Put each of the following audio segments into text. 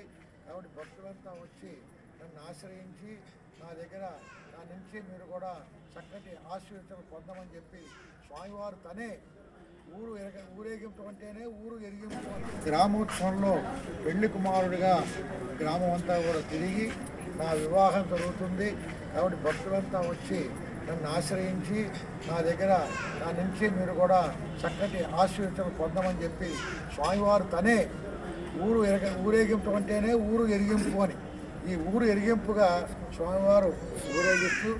ఉంది కాబట్టి భక్తులంతా వచ్చి నన్ను ఆశ్రయించి నా దగ్గర నా నుంచి మీరు కూడా చక్కటి ఆశీర్వచనం పొందమని చెప్పి స్వామివారు తనే ఊరు ఎరగ ఊరేగింపు అంటేనే ఊరు ఎరిగింపు గ్రామోత్సవంలో పెళ్ళి కుమారుడిగా గ్రామం అంతా కూడా తిరిగి నా వివాహం జరుగుతుంది. కాబట్టి భక్తులంతా వచ్చి నన్ను ఆశ్రయించి నా దగ్గర నా నుంచి మీరు కూడా చక్కటి ఆశీర్వచనం పొందమని చెప్పి స్వామివారు తనే ఊరు ఎరగ ఊరేగింపు అంటేనే ఊరు ఎరిగింపు అని. ఈ ఊరు ఎరిగింపుగా స్వామివారు ఊరేగిస్తూ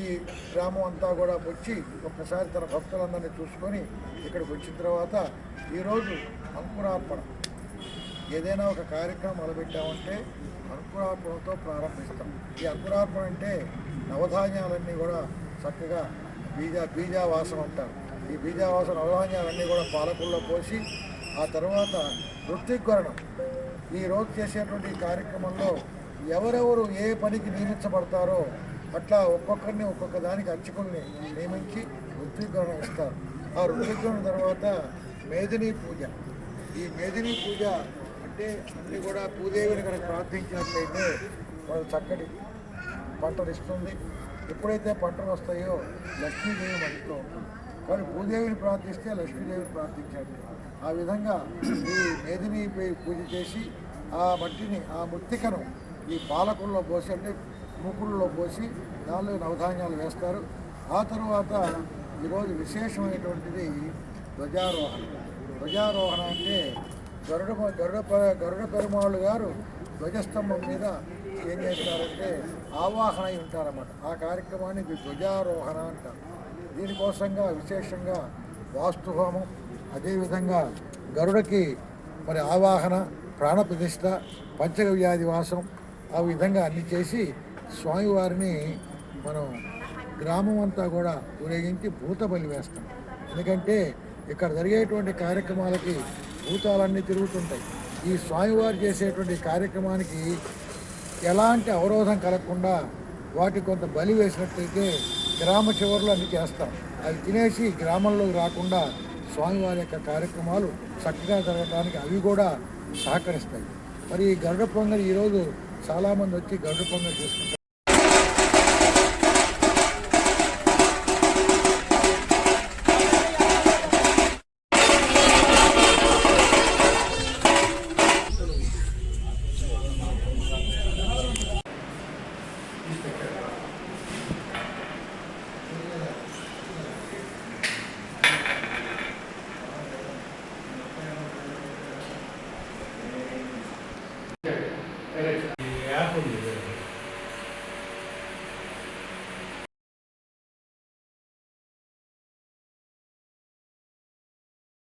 ఈ గ్రామం అంతా కూడా వచ్చి ఒక్కసారి తన భక్తులందరినీ చూసుకొని ఇక్కడికి వచ్చిన తర్వాత ఈరోజు అంకురార్పణ. ఏదైనా ఒక కార్యక్రమం మొదలుపెట్టామంటే అంకురార్పణతో ప్రారంభిస్తాం. ఈ అంకురార్పణ అంటే నవధాన్యాలన్నీ కూడా చక్కగా బీజ బీజావాసం అంటారు. ఈ బీజావాసం నవధాన్యాలన్నీ కూడా పాలకుల్లో పోసి ఆ తర్వాత వృత్తికరణం. ఈ రోజు చేసేటువంటి కార్యక్రమంలో ఎవరెవరు ఏ పనికి నియమించబడతారో అట్లా ఒక్కొక్కరిని ఒక్కొక్క దానికి అర్చకుల్ని నియమించి వృత్తికరణ ఇస్తారు. ఆ వృత్తికరణ తర్వాత మేదిని పూజ. ఈ మేదిని పూజ అంటే అన్ని కూడా పూదేవిని కనుక ప్రార్థించినట్లయితే వాళ్ళు చక్కటి పంటలు ఇస్తుంది. ఎప్పుడైతే పంటలు వస్తాయో లక్ష్మీదేవి మన ఇంట్లో ఉంటుంది. మరి భూదేవిని ప్రార్థిస్తే లక్ష్మీదేవిని ప్రార్థించండి ఆ విధంగా ఈ మేదిని పూజ చేసి ఆ మట్టిని ఆ మృత్తికను ఈ పాలకుల్లో పోసి అంటే మూకుల్లో పోసి దానిలో నవధాన్యాలు వేస్తారు. ఆ తర్వాత ఈరోజు విశేషమైనటువంటిది ధ్వజారోహణ. ధ్వజారోహణ అంటే గరుడ గరుడ గరుడ పెరుమాళ్ళు గారు ధ్వజస్తంభం మీద ఏం చేస్తారంటే ఆవాహన అయి ఉంటారన్నమాట. ఆ కార్యక్రమాన్ని ధ్వజారోహణ అంటారు. దీనికోసంగా విశేషంగా వాస్తుహోమం అదేవిధంగా గరుడకి మరి ఆవాహన ప్రాణప్రతిష్ఠ పంచగవ్యాధి వాసం ఆ విధంగా అన్ని చేసి స్వామివారిని మనం గ్రామం అంతా కూడా ఊరేగించి భూత బలి వేస్తాం. ఎందుకంటే ఇక్కడ జరిగేటువంటి కార్యక్రమాలకి భూతాలన్నీ తిరుగుతుంటాయి. ఈ స్వామివారు చేసేటువంటి కార్యక్రమానికి ఎలాంటి అవరోధం కలగకుండా వాటికి కొంత బలి వేసినట్లయితే గ్రామ చివరిలో అన్ని చేస్తాం. అవి తినేసి గ్రామంలోకి రాకుండా స్వామివారి యొక్క కార్యక్రమాలు చక్కగా జరగడానికి అవి కూడా సహకరిస్తాయి. మరి ఈ గరుడ పొంగల్ ఈరోజు చాలామంది వచ్చి గరుడ పొంగల్ చేసుకుంటారు.